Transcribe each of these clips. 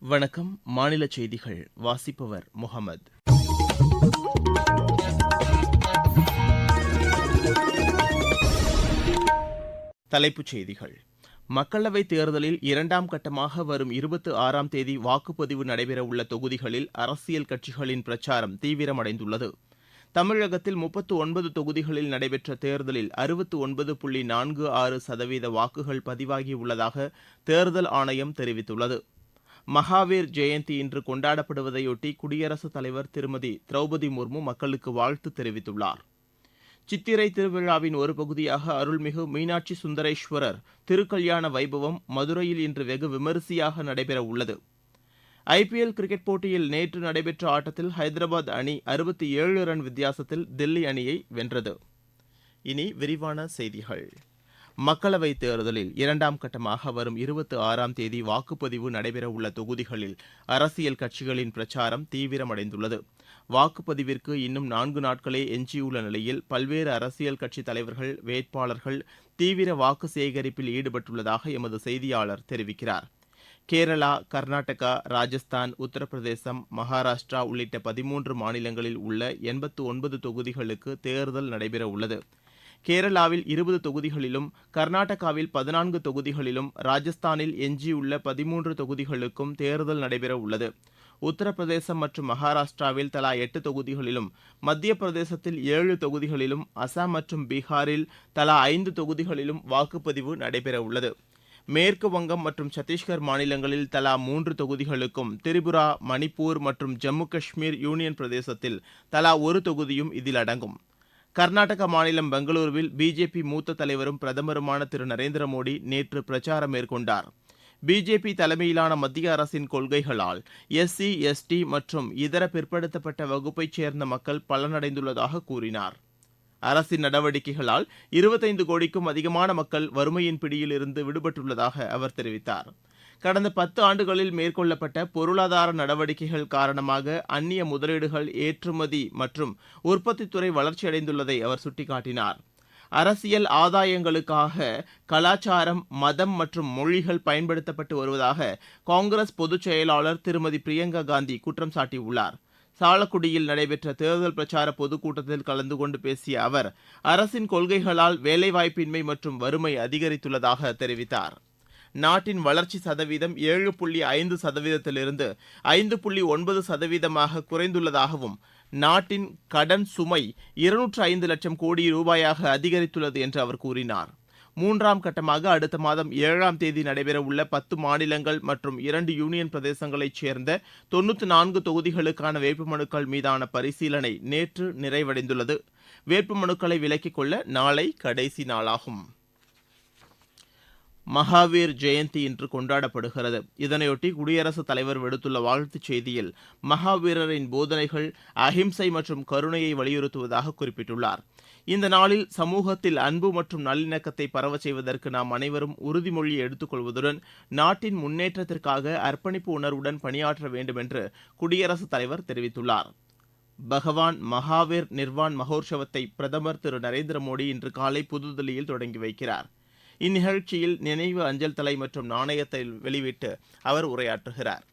வணக்கம். மாநில செய்திகள் வாசிப்பவர் முகமது. தலைப்புச் செய்திகள். மக்களவைத் தேர்தலில் இரண்டாம் கட்டமாக வரும் இருபத்தி ஆறாம் தேதி வாக்குப்பதிவு நடைபெறவுள்ள தொகுதிகளில் அரசியல் கட்சிகளின் பிரச்சாரம் தீவிரமடைந்துள்ளது. தமிழகத்தில் முப்பத்து ஒன்பது தொகுதிகளில் நடைபெற்ற தேர்தலில் அறுபத்து ஒன்பது புள்ளி நான்கு ஆறு சதவீத வாக்குகள் பதிவாகியுள்ளதாக தேர்தல் ஆணையம் தெரிவித்துள்ளது. மகாவீர் ஜெயந்தி இன்று கொண்டாடப்படுவதையொட்டி குடியரசுத் தலைவர் திருமதி திரௌபதி முர்மு மக்களுக்கு வாழ்த்து தெரிவித்துள்ளார். சித்திரை திருவிழாவின் ஒரு பகுதியாக அருள்மிகு மீனாட்சி சுந்தரேஸ்வரர் திருக்கல்யாண வைபவம் மதுரையில் இன்று வெகு விமரிசையாக நடைபெற உள்ளது. ஐபிஎல் கிரிக்கெட் போட்டியில் நேற்று நடைபெற்ற ஆட்டத்தில் ஹைதராபாத் அணி அறுபத்தி ஏழு ரன் வித்தியாசத்தில் தில்லி அணியை வென்றது. இனி விரிவான செய்திகள். மக்களவைத் தேர்தலில் இரண்டாம் கட்டமாக வரும் இருபத்தி ஆறாம் தேதி வாக்குப்பதிவு நடைபெறவுள்ள தொகுதிகளில் அரசியல் கட்சிகளின் பிரச்சாரம் தீவிரமடைந்துள்ளது. வாக்குப்பதிவிற்கு இன்னும் நான்கு நாட்களே எஞ்சியுள்ள நிலையில் பல்வேறு அரசியல் கட்சித் தலைவர்கள் வேட்பாளர்கள் தீவிர வாக்கு சேகரிப்பில் ஈடுபட்டுள்ளதாக எமது செய்தியாளர் தெரிவிக்கிறார். கேரளா கர்நாடகா ராஜஸ்தான் உத்தரப்பிரதேசம் மகாராஷ்டிரா உள்ளிட்ட பதிமூன்று மாநிலங்களில் உள்ள எண்பத்து ஒன்பது தொகுதிகளுக்கு தேர்தல் நடைபெறவுள்ளது. கேரளாவில் இருபது தொகுதிகளிலும் கர்நாடகாவில் பதினான்கு தொகுதிகளிலும் ராஜஸ்தானில் எஞ்சியுள்ள பதிமூன்று தொகுதிகளுக்கும் தேர்தல் நடைபெறவுள்ளது உத்தரப்பிரதேசம் மற்றும் மகாராஷ்டிராவில் தலா எட்டு தொகுதிகளிலும் மத்திய பிரதேசத்தில் ஏழு தொகுதிகளிலும் அசாம் மற்றும் பீகாரில் தலா ஐந்து தொகுதிகளிலும் வாக்குப்பதிவு நடைபெறவுள்ளது மேற்கு வங்கம் மற்றும் சத்தீஸ்கர் மாநிலங்களில் தலா மூன்று தொகுதிகளுக்கும் திரிபுரா மணிப்பூர் மற்றும் ஜம்மு காஷ்மீர் யூனியன் பிரதேசத்தில் தலா ஒரு தொகுதியும் இதில் அடங்கும். கர்நாடக மாநிலம் பெங்களூருவில் பிஜேபி மூத்த தலைவரும் பிரதமருமான திரு. நரேந்திர மோடி நேற்று பிரச்சாரம் மேற்கொண்டார். பிஜேபி தலைமையிலான மத்திய அரசின் கொள்கைகளால் எஸ்சி எஸ்டி மற்றும் இதர பிற்படுத்தப்பட்ட வகுப்பைச் சேர்ந்த மக்கள் பலனடைந்துள்ளதாக கூறினார். அரசின் நடவடிக்கைகளால் இருபத்தைந்து கோடிக்கும் அதிகமான மக்கள் வறுமையின் பிடியில் இருந்து விடுபட்டுள்ளதாக அவர் தெரிவித்தார். கடந்த பத்து ஆண்டுகளில் மேற்கொள்ளப்பட்ட பொருளாதார நடவடிக்கைகள் காரணமாக அந்நிய முதலீடுகள் ஏற்றுமதி மற்றும் உற்பத்தித்துறை வளர்ச்சியடைந்துள்ளதை அவர் சுட்டிக்காட்டினார். அரசியல் ஆதாயங்களுக்காக கலாச்சாரம் மதம் மற்றும் மொழிகள் பயன்படுத்தப்பட்டு வருவதாக காங்கிரஸ் பொதுச் செயலாளர் திருமதி பிரியங்கா காந்தி குற்றம் சாட்டியுள்ளார். சாலக்குடியில் நடைபெற்ற தேர்தல் பிரச்சார பொதுக்கூட்டத்தில் கலந்து கொண்டு பேசிய அவர் அரசின் கொள்கைகளால் வேலைவாய்ப்பின்மை மற்றும் வறுமை அதிகரித்துள்ளதாக தெரிவித்தார். நாட்டின் வளர்ச்சி சதவீதம் ஏழு புள்ளி ஐந்து சதவீதத்திலிருந்து ஐந்து புள்ளி ஒன்பது சதவீதமாக குறைந்துள்ளதாகவும் நாட்டின் கடன் சுமை இருநூற்று ஐந்து லட்சம் கோடி ரூபாயாக அதிகரித்துள்ளது என்று அவர் கூறினார். மூன்றாம் கட்டமாக அடுத்த மாதம் ஏழாம் தேதி நடைபெறவுள்ள பத்து மாநிலங்கள் மற்றும் இரண்டு யூனியன் பிரதேசங்களைச் சேர்ந்த தொன்னூற்று நான்கு தொகுதிகளுக்கான வேட்புமனுக்கள் மீதான பரிசீலனை நேற்று நிறைவடைந்துள்ளது. வேட்புமனுக்களை விலக்கிக் கொள்ள நாளை கடைசி நாளாகும். மகாவீர் ஜெயந்தி இன்று கொண்டாடப்படுகிறது. இதனையொட்டி குடியரசுத் தலைவர் விடுத்துள்ள வாழ்த்துச் செய்தியில் மகாவீரரின் போதனைகள் அஹிம்சை மற்றும் கருணையை வலியுறுத்துவதாக குறிப்பிட்டுள்ளார். இந்த நாளில் சமூகத்தில் அன்பு மற்றும் நல்லிணக்கத்தை பரவச் செய்வதற்கு நாம் அனைவரும் உறுதிமொழி எடுத்துக்கொள்வதுடன் நாட்டின் முன்னேற்றத்திற்காக அர்ப்பணிப்பு உணர்வுடன் பணியாற்ற வேண்டும் என்று குடியரசுத் தலைவர் தெரிவித்துள்ளார். பகவான் மகாவீர் நிர்வான் மகோற்சவத்தை பிரதமர் திரு நரேந்திர மோடி இன்று காலை புதுதில்லியில் தொடங்கி வைக்கிறார். இந்நிகழ்ச்சியில் நினைவு அஞ்சல் தலை மற்றும் நாணயத்தை வெளியிட்டு அவர் உரையாற்றுகிறார்.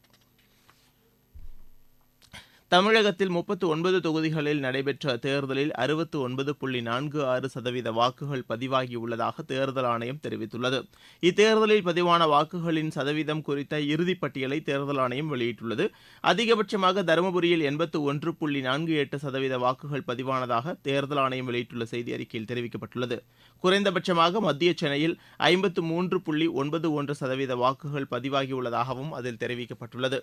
தமிழகத்தில் முப்பத்து ஒன்பது தொகுதிகளில் நடைபெற்ற தேர்தலில் அறுபத்து ஒன்பது புள்ளி நான்கு ஆறு சதவீத வாக்குகள் பதிவாகியுள்ளதாக தேர்தல் ஆணையம் தெரிவித்துள்ளது. இத்தேர்தலில் பதிவான வாக்குகளின் சதவீதம் குறித்த இறுதிப் பட்டியலை தேர்தல் ஆணையம் வெளியிட்டுள்ளது. அதிகபட்சமாக தருமபுரியில் எண்பத்து ஒன்று புள்ளி நான்கு எட்டு சதவீத வாக்குகள் பதிவானதாக தேர்தல் ஆணையம் வெளியிட்டுள்ள செய்தி அறிக்கையில் தெரிவிக்கப்பட்டுள்ளது. குறைந்தபட்சமாக மத்திய சென்னையில் ஐம்பத்து மூன்று புள்ளி ஒன்பது ஒன்று சதவீத வாக்குகள் பதிவாகியுள்ளதாகவும் அதில் தெரிவிக்கப்பட்டுள்ளது.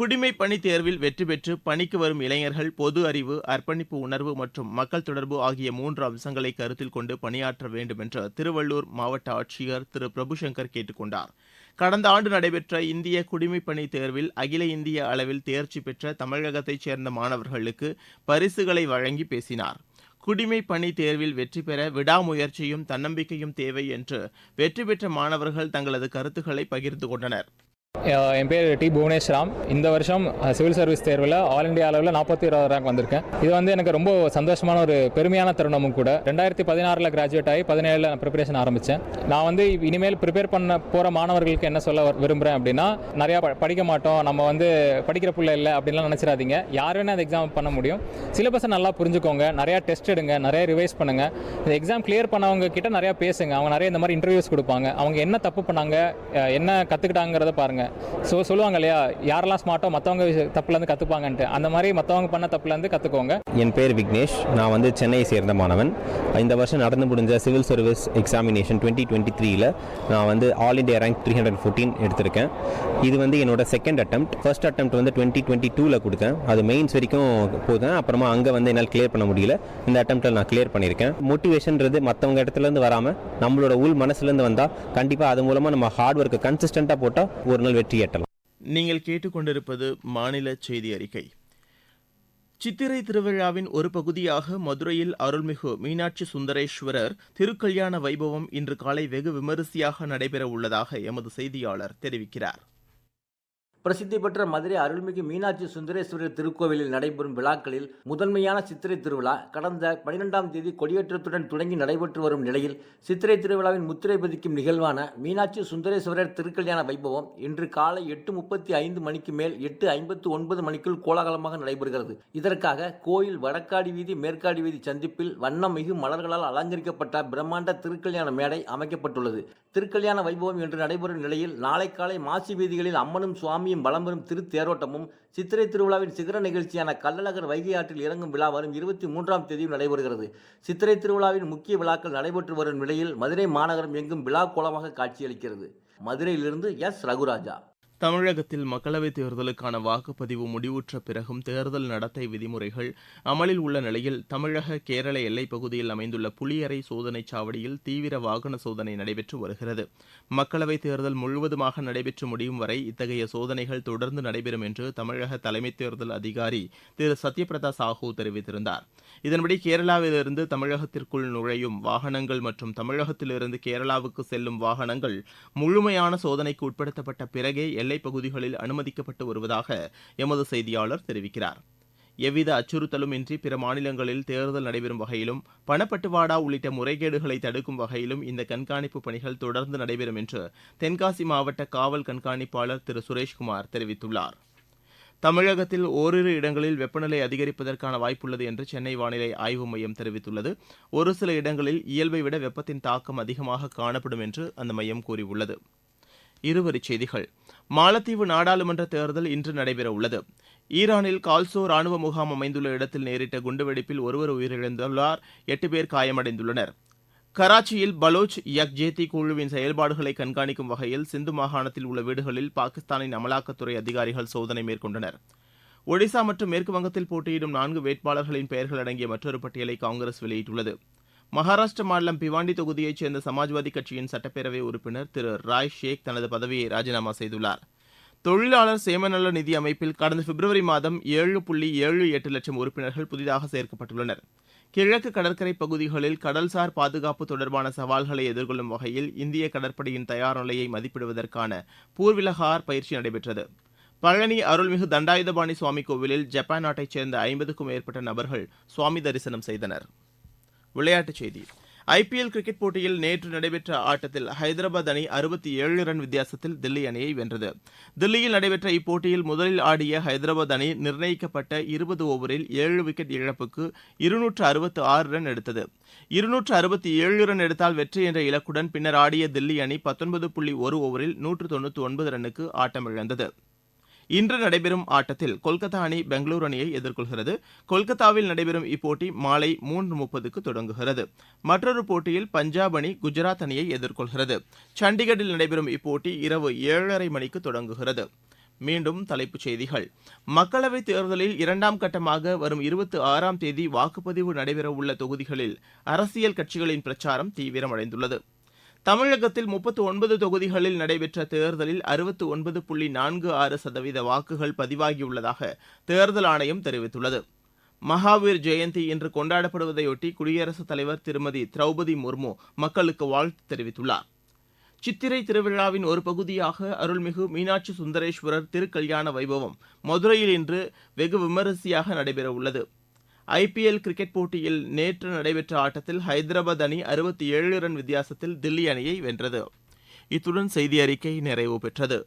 குடிமை பணி தேர்வில் வெற்றி பெற்று பணிக்கு வரும் இளைஞர்கள் பொது அறிவு அர்ப்பணிப்பு உணர்வு மற்றும் மக்கள் தொடர்பு ஆகிய மூன்று அம்சங்களை கருத்தில் கொண்டு பணியாற்ற வேண்டும் என்று திருவள்ளூர் மாவட்ட ஆட்சியர் திரு. பிரபுசங்கர் கேட்டுக் கொண்டார். கடந்த ஆண்டு நடைபெற்ற இந்திய குடிமைப்பணி தேர்வில் அகில இந்திய அளவில் தேர்ச்சி பெற்ற தமிழகத்தைச் சேர்ந்த மாணவர்களுக்கு பரிசுகளை வழங்கி பேசினார். குடிமை பணி தேர்வில் வெற்றி பெற விடாமுயற்சியும் தன்னம்பிக்கையும் தேவை என்று வெற்றி பெற்ற மாணவர்கள் தங்களது கருத்துக்களை பகிர்ந்து கொண்டனர். என் பேர் டி புவனேஸ்ராம் இந்த வருஷம் சிவில் சர்வீஸ் தேர்வில் ஆல் இண்டியா அளவில் நாற்பத்தி இருபது ரேங்க் வந்திருக்கேன். இது வந்து எனக்கு ரொம்ப சந்தோஷமான ஒரு பெருமையான தருணமும் கூட. ரெண்டாயிரத்தி பதினாறில் கிராஜுவேட் ஆகி பதினேழில் ப்ரிப்பரேஷன் ஆரம்பித்தேன் நான் வந்து இனிமேல் ப்ரிப்பேர் பண்ண போகிற மாணவர்களுக்கு என்ன சொல்ல விரும்புகிறேன் அப்படின்னா நிறையா ப- படிக்க மாட்டோம். நம்ம வந்து படிக்கிற பிள்ளை இல்லை அப்படின்லாம் நினச்சிடாதீங்க. யார் வேணால் அந்த எக்ஸாம் பண்ண முடியும். சிலபஸை நல்லா புரிஞ்சுக்கோங்க. நிறையா டெஸ்ட் எடுங்க. நிறைய ரிவைஸ் பண்ணுங்கள் இந்த எக்ஸாம் கிளியர் பண்ணவங்க கிட்ட நிறையா பேசுங்க. அவங்க நிறைய இந்த மாதிரி இன்டர்வியூஸ் கொடுப்பாங்க. அவங்க என்ன தப்பு பண்ணாங்க என்ன கற்றுக்கிட்டாங்கிறத பாருங்க ஸோ சொல்லுவாங்க இல்லையா? யாரெல்லாம் ஸ்மார்ட்டோ மற்றவங்க தப்புலேருந்து கற்றுப்பாங்கன்ட்டு அந்த மாதிரி மற்றவங்க பண்ண தப்புலேருந்து கற்றுக்கோங்க என் பேர் விக்னேஷ். நான் வந்து சென்னையை சேர்ந்த மாணவன். இந்த வருஷம் நடந்து முடிஞ்ச civil service examination twenty twenty த்ரீல நான் வந்து all India rank three hundred fourteen எடுத்திருக்கேன். இது வந்து என்னோட செகண்ட் அட்டம்ப்ட் ஃபர்ஸ்ட் அட்டம்ப்ட் வந்து டுவெண்ட்டி டுவெண்ட்டி டூவில் கொடுத்தேன். அது மெயின்ஸ் வரைக்கும் போதேன் அப்புறமா அங்கே வந்து என்னால் கிளியர் பண்ண முடியல. இந்த அட்டம்ப்டில் நான் கிளியர் பண்ணியிருக்கேன். மோட்டிவேஷன்றது மற்றவங்க இடத்துலேருந்து வராமல் நம்மளோட உள் மனசுலேருந்து வந்தால் கண்டிப்பாக அது மூலமாக நம்ம ஹார்ட் ஒர்க்கு கன்சிஸ்டண்ட்டாக போட்டால் ஒரு இல்லாமல் வெற்றி எட்டலாம். நீங்கள் கேட்டுக்கொண்டிருப்பது மாநில செய்தி அறிக்கை சித்திரை திருவிழாவின் ஒரு பகுதியாக மதுரையில் அருள்மிகு மீனாட்சி சுந்தரேஸ்வரர் திருக்கல்யாண வைபவம் இன்று காலை வெகு விமரிசையாக நடைபெற உள்ளதாக எமது செய்தியாளர் தெரிவிக்கிறார். பிரசித்தி பெற்ற மதுரை அருள்மிகு மீனாட்சி சுந்தரேஸ்வரர் திருக்கோவிலில் நடைபெறும் விழாக்களில் முதன்மையான சித்திரை திருவிழா கடந்த பனிரெண்டாம் தேதி கொடியேற்றத்துடன் தொடங்கி நடைபெற்று வரும் நிலையில் சித்திரை திருவிழாவின் முத்திரை பதிக்கும் நிகழ்வான மீனாட்சி சுந்தரேஸ்வரர் திருக்கல்யாண வைபவம் இன்று காலை எட்டு முப்பத்தி ஐந்து மணிக்கு மேல் எட்டு ஐம்பத்து ஒன்பது மணிக்குள் கோலாகலமாக நடைபெறுகிறது. இதற்காக கோயில் வடக்காடி வீதி மேற்காடி வீதி சந்திப்பில் வண்ணமிகு மலர்களால் அலங்கரிக்கப்பட்ட பிரம்மாண்ட திருக்கல்யாண மேடை அமைக்கப்பட்டுள்ளது. திருக்கல்யாண வைபவம் இன்று நடைபெறும் நிலையில் நாளை காலை மாசி வீதிகளில் அம்மனும் சுவாமி சுவாமியும் வலம் வரும் திருத்தேரோட்டமும் சித்திரை திருவிழாவின் சிகர நிகழ்ச்சியான கள்ளழகர் வைகை ஆற்றில் இறங்கும் விழா வரும் இருபத்தி மூன்றாம் தேதியும் நடைபெறுகிறது. சித்திரை திருவிழாவின் முக்கிய விழாக்கள் நடைபெற்று வரும் நிலையில் மதுரை மாநகரம் எங்கும் விழா கோலமாக காட்சியளிக்கிறது. மதுரையிலிருந்து எஸ். ரகுராஜா. தமிழகத்தில் மக்களவைத் தேர்தலுக்கான வாக்குப்பதிவு முடிவுற்ற பிறகும் தேர்தல் நடத்தை விதிமுறைகள் அமலில் உள்ள நிலையில் தமிழக கேரள எல்லைப் பகுதியில் அமைந்துள்ள புளியறை சோதனைச் சாவடியில் தீவிர வாகன சோதனை நடைபெற்று வருகிறது. மக்களவைத் தேர்தல் முழுவதுமாக நடைபெற்று முடியும் வரை இத்தகைய சோதனைகள் தொடர்ந்து நடைபெறும் என்று தமிழக தலைமை தேர்தல் அதிகாரி திரு. சத்யபிரதா சாஹூ தெரிவித்திருந்தார். இதன்படி கேரளாவிலிருந்து தமிழகத்திற்குள் நுழையும் வாகனங்கள் மற்றும் தமிழகத்திலிருந்து கேரளாவுக்கு செல்லும் வாகனங்கள் முழுமையான சோதனைக்கு உட்படுத்தப்பட்ட பிறகே எல்லைப் பகுதிகளில் அனுமதிக்கப்பட்டு வருவதாக எமது செய்தியாளர் தெரிவிக்கிறார். எவ்வித அச்சுறுத்தலும் இன்றி பிற மாநிலங்களில் தேர்தல் நடைபெறும் வகையிலும் பணப்பட்டுவாடா உள்ளிட்ட முறைகேடுகளை தடுக்கும் வகையிலும் இந்த கண்காணிப்பு பணிகள் தொடர்ந்து நடைபெறும் என்று தென்காசி மாவட்ட காவல் கண்காணிப்பாளர் திரு. சுரேஷ்குமார் தெரிவித்துள்ளார். தமிழகத்தில் ஓரிரு இடங்களில் வெப்பநிலை அதிகரிப்பதற்கான வாய்ப்புள்ளது என்று சென்னை வானிலை ஆய்வு மையம் தெரிவித்துள்ளது. ஒரு சில இடங்களில் இயல்பை விட வெப்பத்தின் தாக்கம் அதிகமாக காணப்படும் என்று அந்த மையம் கூறியுள்ளது. இருவரிச் செய்திகள். மாலத்தீவு நாடாளுமன்ற தேர்தல் இன்று நடைபெற உள்ளது ஈரானில் கால்சோ ராணுவ முகாம் அமைந்துள்ள இடத்தில் நேரிட்ட குண்டுவெடிப்பில் ஒருவர் உயிரிழந்துள்ளார். எட்டு பேர் காயமடைந்துள்ளனர். கராச்சியில் பலோச் யக்ஜேத்தி குழுவின் செயல்பாடுகளை கண்காணிக்கும் வகையில் சிந்து மாகாணத்தில் உள்ள வீடுகளில் பாகிஸ்தானின் அமலாக்கத்துறை அதிகாரிகள் சோதனை மேற்கொண்டனர். ஒடிசா மற்றும் மேற்கு வங்கத்தில் போட்டியிடும் நான்கு வேட்பாளர்களின் பெயர்கள் அடங்கிய மற்றொரு பட்டியலை காங்கிரஸ் வெளியிட்டுள்ளது. மகாராஷ்டிர மாநிலம் பிவாண்டி தொகுதியைச் சேர்ந்த சமாஜ்வாதி கட்சியின் சட்டப்பேரவை உறுப்பினர் திரு ராய் ஷேக் தனது பதவியை ராஜினாமா செய்துள்ளார். தொழிலாளர் சேமநல நிதி அமைப்பில் கடந்த பிப்ரவரி மாதம் ஏழு புள்ளி ஏழு எட்டு லட்சம் உறுப்பினர்கள் புதிதாக சேர்க்கப்பட்டுள்ளனர். கிழக்கு கடற்கரை பகுதிகளில் கடல்சார் பாதுகாப்பு தொடர்பான சவால்களை எதிர்கொள்ளும் வகையில் இந்திய கடற்படையின் தயார் நிலையை மதிப்பிடுவதற்கான பூர்விலகார் பயிற்சி நடைபெற்றது. பழனி அருள்மிகு தண்டாயுதபாணி சுவாமி கோவிலில் ஜப்பான் நாட்டைச் சேர்ந்த ஐம்பதுக்கும் மேற்பட்ட நபர்கள் சுவாமி தரிசனம் செய்தனர். விளையாட்டுச் செய்தி. ஐபிஎல் கிரிக்கெட் போட்டியில் நேற்று நடைபெற்ற ஆட்டத்தில் ஹைதராபாத் அணி அறுபத்தி ஏழு ரன் வித்தியாசத்தில் தில்லி அணியை வென்றது. தில்லியில் நடைபெற்ற இப்போட்டியில் முதலில் ஆடிய ஹைதராபாத் அணி நிர்ணயிக்கப்பட்ட இருபது ஓவரில் ஏழு விக்கெட் இழப்புக்கு இருநூற்று அறுபத்து ஆறு ரன் எடுத்தது. இருநூற்று அறுபத்தி ஏழு ரன் எடுத்தால் வெற்றி என்ற இலக்குடன் பின்னர் ஆடிய தில்லி அணி பத்தொன்பது புள்ளி ஒரு ஓவரில் நூற்று தொண்ணூற்று ஒன்பது ரன்னுக்கு ஆட்டமிழந்தது. இன்று நடைபெறும் ஆட்டத்தில் கொல்கத்தா அணி பெங்களூரு அணியை எதிர்கொள்கிறது. கொல்கத்தாவில் நடைபெறும் இப்போட்டி மாலை மூன்று முப்பதுக்கு தொடங்குகிறது. மற்றொரு போட்டியில் பஞ்சாப் அணி குஜராத் அணியை எதிர்கொள்கிறது. சண்டிகரில் நடைபெறும் இப்போட்டி இரவு ஏழரை மணிக்கு தொடங்குகிறது. மீண்டும் தலைப்புச் செய்திகள். மக்களவைத் தேர்தலில் இரண்டாம் கட்டமாக வரும் இருபத்தி ஆறாம் தேதி வாக்குப்பதிவு நடைபெறவுள்ள தொகுதிகளில் அரசியல் கட்சிகளின் பிரச்சாரம் தீவிரமடைந்துள்ளது. தமிழகத்தில் முப்பத்து ஒன்பது தொகுதிகளில் நடைபெற்ற தேர்தலில் அறுபத்து ஒன்பது புள்ளி நான்கு ஆறு சதவீத வாக்குகள் பதிவாகியுள்ளதாக தேர்தல் ஆணையம் தெரிவித்துள்ளது. மகாவீர் ஜெயந்தி இன்று கொண்டாடப்படுவதையொட்டி குடியரசுத் தலைவர் திருமதி திரௌபதி முர்மு மக்களுக்கு வாழ்த்து தெரிவித்துள்ளார். சித்திரை திருவிழாவின் ஒரு பகுதியாக அருள்மிகு மீனாட்சி சுந்தரேஸ்வரர் திருக்கல்யாண வைபவம் மதுரையில் இன்று வெகு விமரிசையாக நடைபெறவுள்ளது. ஐபிஎல் கிரிக்கெட் போட்டியில் நேற்று நடைபெற்ற ஆட்டத்தில் ஹைதராபாத் அணி அறுபத்தி ஏழு ரன் வித்தியாசத்தில் தில்லி அணியை வென்றது. இத்துடன் செய்தி அறிக்கை நிறைவு பெற்றது.